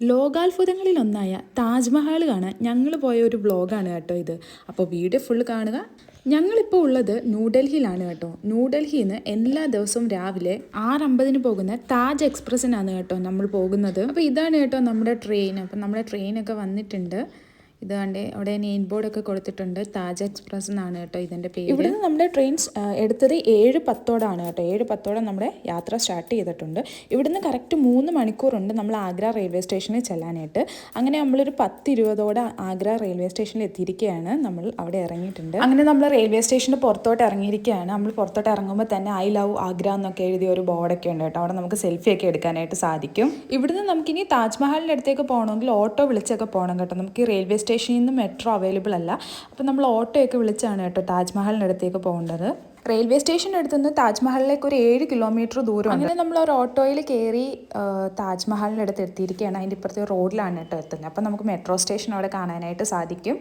ലോകാത്ഭുതങ്ങളിലൊന്നായ താജ്മഹൽ കാണാൻ ഞങ്ങൾ പോയ ഒരു വ്ളോഗാണ് കേട്ടോ ഇത്. അപ്പോൾ വീഡിയോ ഫുൾ കാണുക. ഞങ്ങളിപ്പോൾ ഉള്ളത് ന്യൂഡൽഹിയിലാണ് കേട്ടോ. ന്യൂഡൽഹിയിൽ നിന്ന് എല്ലാ ദിവസവും രാവിലെ ആറമ്പതിന് പോകുന്ന താജ് എക്സ്പ്രസ്സിനാണ് കേട്ടോ നമ്മൾ പോകുന്നത്. അപ്പോൾ ഇതാണ് കേട്ടോ നമ്മുടെ ട്രെയിൻ അപ്പം നമ്മുടെ ട്രെയിനൊക്കെ വന്നിട്ടുണ്ട്. ഇത് കണ്ടേ അവിടെ നെയിൻ ബോർഡൊക്കെ കൊടുത്തിട്ടുണ്ട്. താജ് എക്സ്പ്രസ് എന്നാണ് കേട്ടോ ഇതിന്റെ പേര്. ഇവിടുന്ന് നമ്മുടെ ട്രെയിൻസ് എടുത്തത് ഏഴ് പത്തോടാണ് കേട്ടോ. ഏഴ് പത്തോടെ നമ്മുടെ യാത്ര സ്റ്റാർട്ട് ചെയ്തിട്ടുണ്ട്. ഇവിടുന്ന് കറക്റ്റ് മൂന്ന് മണിക്കൂറുണ്ട് നമ്മൾ ആഗ്ര റെയിൽവേ സ്റ്റേഷനിൽ ചെല്ലാനായിട്ട്. അങ്ങനെ നമ്മളൊരു പത്ത് ഇരുപതോടെ ആഗ്ര റെയിൽവേ സ്റ്റേഷനിൽ എത്തിയിരിക്കുകയാണ് നമ്മൾ അവിടെ ഇറങ്ങിയിട്ടുണ്ട്. അങ്ങനെ നമ്മൾ റെയിൽവേ സ്റ്റേഷന്റെ പുറത്തോട്ട് ഇറങ്ങിയിരിക്കുകയാണ് നമ്മൾ പുറത്തോട്ട് ഇറങ്ങുമ്പോൾ തന്നെ ഐ ലവ് ആഗ്ര എന്നൊക്കെ എഴുതിയ ഒരു ബോർഡൊക്കെ ഉണ്ട് കേട്ടോ. അവിടെ നമുക്ക് സെൽഫി ഒക്കെ എടുക്കാനായിട്ട് സാധിക്കും. ഇവിടുന്ന് നമുക്കിനി താജ്മഹലിന്റെ അടുത്തേക്ക് പോകണമെങ്കിൽ ഓട്ടോ വിളിച്ചൊക്കെ പോകണം കേട്ടോ. നമുക്ക് റെയിൽവേ സ്റ്റേഷനിൽ നിന്ന് മെട്രോ അവൈലബിൾ അല്ല. അപ്പോൾ നമ്മൾ ഓട്ടോയൊക്കെ വിളിച്ചാണ് കേട്ടോ താജ്മഹലിന്റെ അടുത്തേക്ക് പോകേണ്ടത്. റെയിൽവേ സ്റ്റേഷന്റെ അടുത്ത് നിന്ന് താജ്മഹലിലേക്ക് ഒരു ഏഴ് കിലോമീറ്റർ ദൂരം അങ്ങനെ നമ്മൾ ഒരു ഓട്ടോയിൽ കയറി താജ്മഹലിന്റെ അടുത്ത് എത്തിയിരിക്കുകയാണ്. അതിന്റെ ഇപ്പുറത്തെ റോഡിലാണ് കേട്ടോ എത്തുന്നത്. അപ്പോൾ നമുക്ക് മെട്രോ സ്റ്റേഷൻ അവിടെ കാണാനായിട്ട് സാധിക്കും.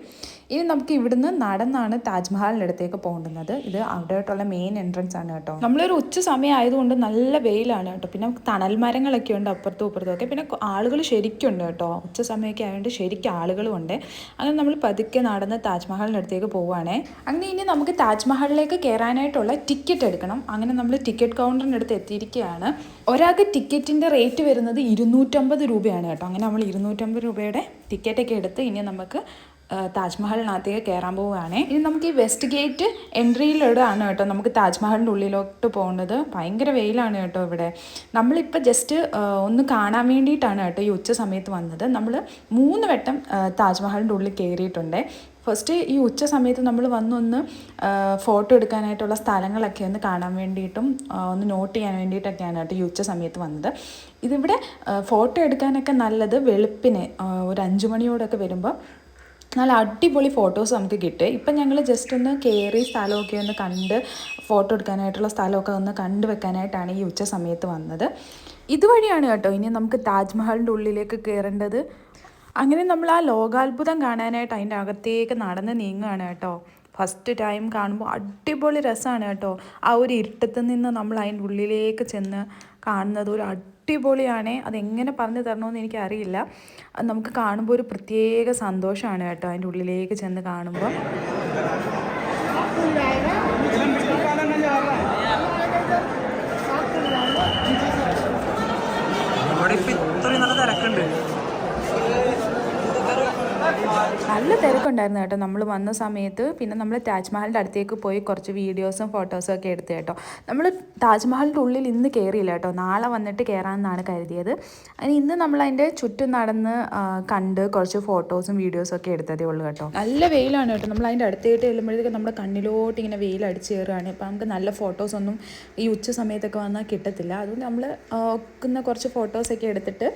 ഇനി നമുക്ക് ഇവിടുന്ന് നടന്നാണ് താജ്മഹലിന്റെ അടുത്തേക്ക് പോകേണ്ടുന്നത്. ഇത് അവിടെയായിട്ടുള്ള മെയിൻ എൻട്രൻസ് ആണ് കേട്ടോ. നമ്മളൊരു ഉച്ച സമയം ആയതുകൊണ്ട് നല്ല വെയിലാണ് കേട്ടോ. പിന്നെ തണൽ മരങ്ങളൊക്കെ ഉണ്ട് അപ്പുറത്തും ഇപ്പുറത്തും ഒക്കെ. പിന്നെ ആളുകൾ ശരിക്കും ഉണ്ട് കേട്ടോ. ഉച്ച സമയമൊക്കെ ആയതുകൊണ്ട് ശരിക്കും ആളുകളും ഉണ്ട്. അങ്ങനെ നമ്മൾ പതുക്കെ നടന്ന് താജ്മഹലിന്റെ അടുത്തേക്ക് പോവുകയാണേ. അങ്ങനെ ഇനി നമുക്ക് താജ്മഹലിലേക്ക് കയറാനായിട്ടുള്ള ടിക്കറ്റ് എടുക്കണം. അങ്ങനെ നമ്മൾ ടിക്കറ്റ് കൗണ്ടറിന്റെ അടുത്ത് എത്തിയിരിക്കുകയാണ്. ഒരാൾക്ക് ടിക്കറ്റിന്റെ റേറ്റ് വരുന്നത് ഇരുന്നൂറ്റമ്പത് രൂപയാണ് കേട്ടോ. അങ്ങനെ നമ്മൾ ഇരുന്നൂറ്റമ്പത് രൂപയുടെ ടിക്കറ്റൊക്കെ എടുത്ത് ഇനി നമുക്ക് താജ്മഹലിനകത്തേക്ക് കയറാൻ പോവുകയാണേ. ഇനി നമുക്ക് ഈ വെസ്റ്റ് ഗേറ്റ് എൻട്രിയിലൂടെയാണ് കേട്ടോ നമുക്ക് താജ്മഹലിന്റെ ഉള്ളിലോട്ട് പോകേണ്ടത് ഭയങ്കര വെയിലാണ് കേട്ടോ ഇവിടെ. നമ്മളിപ്പോൾ ജസ്റ്റ് ഒന്ന് കാണാൻ വേണ്ടിയിട്ടാണ് കേട്ടോ ഈ ഉച്ച സമയത്ത് വന്നത്. നമ്മൾ മൂന്ന് വട്ടം താജ്മഹലിന്റെ ഉള്ളിൽ കയറിയിട്ടുണ്ട് ഫസ്റ്റ് ഈ ഉച്ച സമയത്ത് നമ്മൾ വന്നൊന്ന് ഫോട്ടോ എടുക്കാനായിട്ടുള്ള സ്ഥലങ്ങളൊക്കെ ഒന്ന് കാണാൻ വേണ്ടിയിട്ടും ഒന്ന് നോട്ട് ചെയ്യാൻ വേണ്ടിയിട്ടൊക്കെയാണ് കേട്ടോ ഈ ഉച്ച സമയത്ത് വന്നത്. ഇതിവിടെ ഫോട്ടോ എടുക്കാനൊക്കെ നല്ലത് വെളുപ്പിന് ഒരു അഞ്ച് മണിയോടൊക്കെ വരുമ്പോൾ നല്ല അടിപൊളി ഫോട്ടോസ് നമുക്ക് കിട്ടും. ഇപ്പം ഞങ്ങൾ ജസ്റ്റ് ഒന്ന് കയറി സ്ഥലമൊക്കെ ഒന്ന് കണ്ട് ഫോട്ടോ എടുക്കാനായിട്ടുള്ള സ്ഥലമൊക്കെ ഒന്ന് കണ്ടു വെക്കാനായിട്ടാണ് ഈ ഉച്ച സമയത്ത് വന്നത്. ഇതുവഴിയാണ് കേട്ടോ ഇനി നമുക്ക് താജ്മഹലിന്റെ ഉള്ളിലേക്ക് കയറേണ്ടത്. അങ്ങനെ നമ്മൾ ആ ലോകാത്ഭുതം കാണാനായിട്ട് അതിന്റെ അകത്തേക്ക് നടന്ന് നീങ്ങുകയാണ് കേട്ടോ. ഫസ്റ്റ് ടൈം കാണുമ്പോൾ അടിപൊളി രസമാണ് കേട്ടോ. ആ ഒരു ഇരുട്ടത്ത് നിന്ന് നമ്മൾ അതിന്റെ ഉള്ളിലേക്ക് ചെന്ന് കാണുന്നത് ഒരു അടിപൊളിയാണ്. അതെങ്ങനെ പറഞ്ഞു തരണമെന്ന് എനിക്കറിയില്ല. നമുക്ക് കാണുമ്പോൾ ഒരു പ്രത്യേക സന്തോഷമാണ് കേട്ടോ അതിന്റെ ഉള്ളിലേക്ക് ചെന്ന് കാണുമ്പോൾ. ഇത്രയും നല്ല തിരക്കുണ്ട്. നല്ല തിരക്കുണ്ടായിരുന്നു കേട്ടോ. നമ്മൾ വന്ന സമയത്ത് പിന്നെ നമ്മൾ താജ്മഹലിന്റെ അടുത്തേക്ക് പോയി കുറച്ച് വീഡിയോസും ഫോട്ടോസും ഒക്കെ എടുത്ത് കേട്ടോ. നമ്മൾ താജ്മഹലിന്റെ ഉള്ളിൽ ഇന്ന് കയറിയില്ല കേട്ടോ. നാളെ വന്നിട്ട് കയറാമെന്നാണ് കരുതിയത്. അതിന് ഇന്ന് നമ്മൾ അതിന്റെ ചുറ്റും നടന്ന് കണ്ട് കുറച്ച് ഫോട്ടോസും വീഡിയോസും ഒക്കെ എടുത്തതേ ഉള്ളൂ കേട്ടോ. നല്ല വെയിലാണ് കേട്ടോ. നമ്മൾ അതിന്റെ അടുത്തേക്ക് ചെല്ലുമ്പോഴത്തേക്ക് നമ്മുടെ കണ്ണിലോട്ട് ഇങ്ങനെ വെയിൽ അടിച്ച് കയറുകയാണ്. അപ്പം നമുക്ക് നല്ല ഫോട്ടോസൊന്നും ഈ ഉച്ച സമയത്തൊക്കെ വന്നാൽ കിട്ടത്തില്ല. അതുകൊണ്ട് നമ്മൾ ഒക്കുന്ന കുറച്ച് ഫോട്ടോസൊക്കെ എടുത്തിട്ട്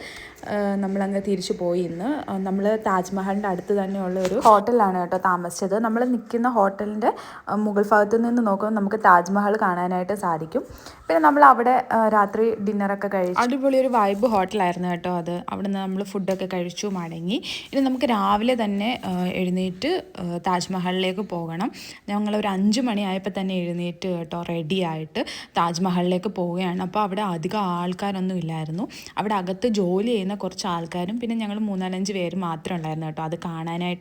നമ്മളങ്ങ് തിരിച്ചു പോയി ഇന്ന്. നമ്മൾ താജ്മഹലിന്റെ അടുത്ത് തന്നെയുള്ള ഒരു ഹോട്ടലാണ് കേട്ടോ താമസിച്ചത്. നമ്മൾ നിൽക്കുന്ന ഹോട്ടലിന്റെ മുകൾ ഭാഗത്ത് നിന്ന് നോക്കുമ്പോൾ നമുക്ക് താജ്മഹൽ കാണാനായിട്ട് സാധിക്കും. പിന്നെ നമ്മൾ അവിടെ രാത്രി ഡിന്നറൊക്കെ കഴിച്ചു അടിപൊളി ഒരു വൈബ് ഹോട്ടലായിരുന്നു കേട്ടോ അത്. അവിടെ നിന്ന് നമ്മൾ ഫുഡൊക്കെ കഴിച്ചു മടങ്ങി. ഇനി നമുക്ക് രാവിലെ തന്നെ എഴുന്നേറ്റ് താജ്മഹലിലേക്ക് പോകണം. ഞങ്ങൾ ഒരു അഞ്ച് മണിയായപ്പോൾ തന്നെ എഴുന്നേറ്റ് കേട്ടോ റെഡിയായിട്ട് താജ്മഹലിലേക്ക് പോവുകയാണ്. അപ്പോൾ അവിടെ അധികം ആൾക്കാരൊന്നും ഇല്ലായിരുന്നു. അവിടെ അകത്ത് ജോലി ചെയ്യുന്ന കുറച്ച് ആൾക്കാരും പിന്നെ ഞങ്ങൾ മൂന്നാലഞ്ച് പേര് മാത്രമേ ഉണ്ടായിരുന്നു കേട്ടോ അത്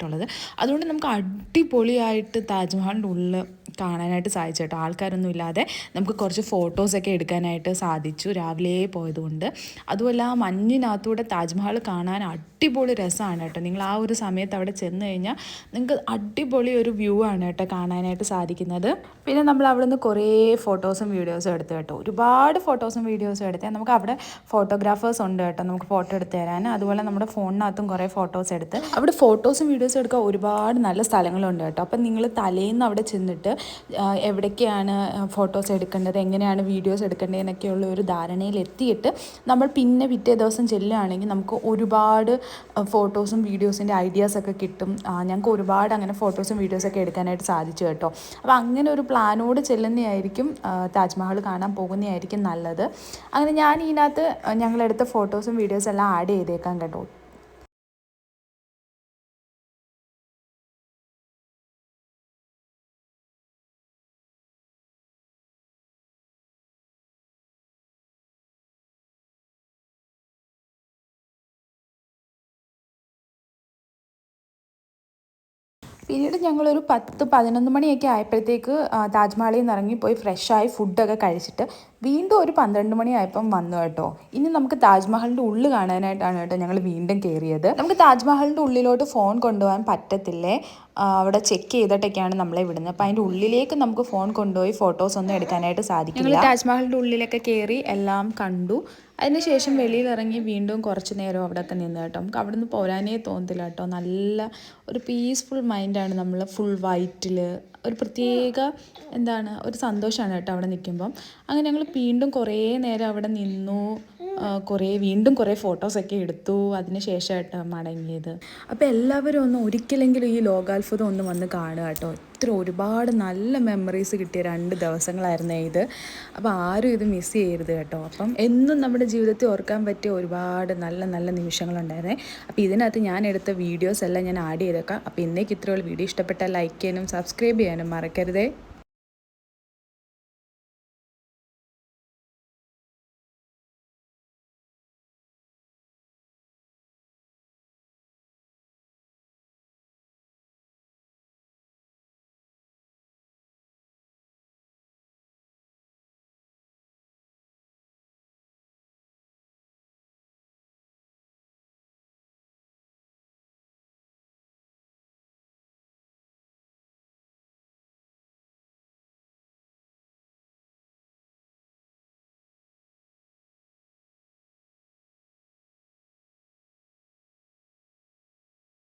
കാണാനായിട്ടുള്ളത് അതുകൊണ്ട് നമുക്ക് അടിപൊളിയായിട്ട് താജ്മഹലിന്റെ ഉള്ളിൽ കാണാനായിട്ട് സാധിച്ചു കേട്ടോ ആൾക്കാരൊന്നും ഇല്ലാതെ നമുക്ക് കുറച്ച് ഫോട്ടോസൊക്കെ എടുക്കാനായിട്ട് സാധിച്ചു രാവിലെ പോയതുകൊണ്ട്. അതുമല്ല ആ മഞ്ഞിനകത്തൂടെ താജ്മഹൽ കാണാൻ അടിപൊളി രസമാണ് കേട്ടോ. നിങ്ങൾ ആ ഒരു സമയത്ത് അവിടെ ചെന്ന് കഴിഞ്ഞാൽ നിങ്ങൾക്ക് അടിപൊളി ഒരു വ്യൂ ആണ് കേട്ടോ കാണാനായിട്ട് സാധിക്കുന്നത്. പിന്നെ നമ്മൾ അവിടെ നിന്ന് കുറേ ഫോട്ടോസും വീഡിയോസും എടുത്തു കേട്ടോ. ഒരുപാട് ഫോട്ടോസും വീഡിയോസും എടുത്തേ നമുക്ക് അവിടെ ഫോട്ടോഗ്രാഫേഴ്സ് ഉണ്ട് കേട്ടോ. നമുക്ക് ഫോട്ടോ എടുത്ത് തരാൻ. അതുപോലെ നമ്മുടെ ഫോണിനകത്തും കുറേ ഫോട്ടോസ് എടുത്ത്. അവിടെ ഫോട്ടോസും വീഡിയോസും എടുക്കാൻ ഒരുപാട് നല്ല സ്ഥലങ്ങളുണ്ട് കേട്ടോ. അപ്പം നിങ്ങൾ തലേന്ന് അവിടെ ചെന്നിട്ട് എവിടേക്കാണ് ഫോട്ടോസ് എടുക്കേണ്ടത് എങ്ങനെയാണ് വീഡിയോസ് എടുക്കേണ്ടതെന്നൊക്കെയുള്ള ഒരു ധാരണയിൽ എത്തിയിട്ട് നമ്മൾ പിന്നെ പിറ്റേ ദിവസം ചെല്ലുകയാണെങ്കിൽ നമുക്ക് ഒരുപാട് ഫോട്ടോസും വീഡിയോസിന്റെ ഐഡിയാസൊക്കെ കിട്ടും. ഞങ്ങൾക്ക് ഒരുപാട് അങ്ങനെ ഫോട്ടോസും വീഡിയോസൊക്കെ എടുക്കാനായിട്ട് സാധിച്ചു കേട്ടോ. അപ്പോൾ അങ്ങനെ ഒരു പ്ലാനോട് ചെല്ലുന്നതായിരിക്കും താജ്മഹൽ കാണാൻ പോകുന്നതായിരിക്കും നല്ലത്. അങ്ങനെ ഞാൻ ഇതിനകത്ത് ഞങ്ങളെടുത്ത ഫോട്ടോസും വീഡിയോസും എല്ലാം ആഡ് ചെയ്തേക്കാം കേട്ടോ. പിന്നീട് ഞങ്ങളൊരു പത്ത് പതിനൊന്ന് മണിയൊക്കെ ആയപ്പോഴത്തേക്ക് താജ്മഹലിൽ നിന്ന് ഇറങ്ങിപ്പോയി ഫ്രഷായി ഫുഡൊക്കെ കഴിച്ചിട്ട് വീണ്ടും ഒരു പന്ത്രണ്ട് മണിയായപ്പം വന്നു കേട്ടോ. ഇനി നമുക്ക് താജ്മഹലിന്റെ ഉള്ളിൽ കാണാനായിട്ടാണ് കേട്ടോ ഞങ്ങൾ വീണ്ടും കയറിയത് നമുക്ക് താജ്മഹലിന്റെ ഉള്ളിലോട്ട് ഫോൺ കൊണ്ടുപോകാൻ പറ്റത്തില്ലേ? അവിടെ ചെക്ക് ചെയ്തിട്ടൊക്കെയാണ് നമ്മളെ വിടുന്നത്. അപ്പം അതിന്റെ ഉള്ളിലേക്ക് നമുക്ക് ഫോൺ കൊണ്ടുപോയി ഫോട്ടോസ് ഒന്നും എടുക്കാനായിട്ട് സാധിക്കില്ല. താജ്മഹലിന്റെ ഉള്ളിലൊക്കെ കയറി എല്ലാം കണ്ടു. അതിനുശേഷം വെളിയിലിറങ്ങി വീണ്ടും കുറച്ച് നേരം അവിടെയൊക്കെ നിന്ന് കേട്ടോ. നമുക്ക് അവിടെ നിന്ന് പോരാനേ തോന്നത്തില്ല കേട്ടോ. നല്ല ഒരു പീസ്ഫുൾ മൈൻഡാണ് നമ്മൾ ഫുൾ വൈറ്റിൽ ഒരു പ്രത്യേക എന്താണ് ഒരു സന്തോഷമാണ് കേട്ടോ അവിടെ നിൽക്കുമ്പം. അങ്ങനെ ഞങ്ങൾ വീണ്ടും കുറേ നേരം അവിടെ നിന്നു. കുറേ വീണ്ടും കുറേ ഫോട്ടോസൊക്കെ എടുത്തു അതിന് ശേഷമായിട്ട് മടങ്ങിയത്. അപ്പോൾ എല്ലാവരും ഒന്ന് ഒരിക്കലെങ്കിലും ഈ ലോകാത്ഭുതം ഒന്ന് വന്ന് കാണുക കേട്ടോ. ഇത്ര ഒരുപാട് നല്ല മെമ്മറീസ് കിട്ടിയ രണ്ട് ദിവസങ്ങളായിരുന്നു ഇത്. അപ്പോൾ ആരും ഇത് മിസ് ചെയ്യരുത് കേട്ടോ. അപ്പം എന്നും നമ്മുടെ ജീവിതത്തിൽ ഓർക്കാൻ പറ്റിയ ഒരുപാട് നല്ല നല്ല നിമിഷങ്ങളുണ്ടായിരുന്നേ. അപ്പോൾ ഇതിനകത്ത് ഞാൻ എടുത്ത വീഡിയോസ് എല്ലാം ഞാൻ ആഡ് ചെയ്തേക്കാം. അപ്പോൾ ഇന്നേക്ക് ഇത്രയുള്ള വീഡിയോ ഇഷ്ടപ്പെട്ടാൽ ലൈക്ക് ചെയ്യാനും സബ്സ്ക്രൈബ് ചെയ്യാനും മറക്കരുതേ.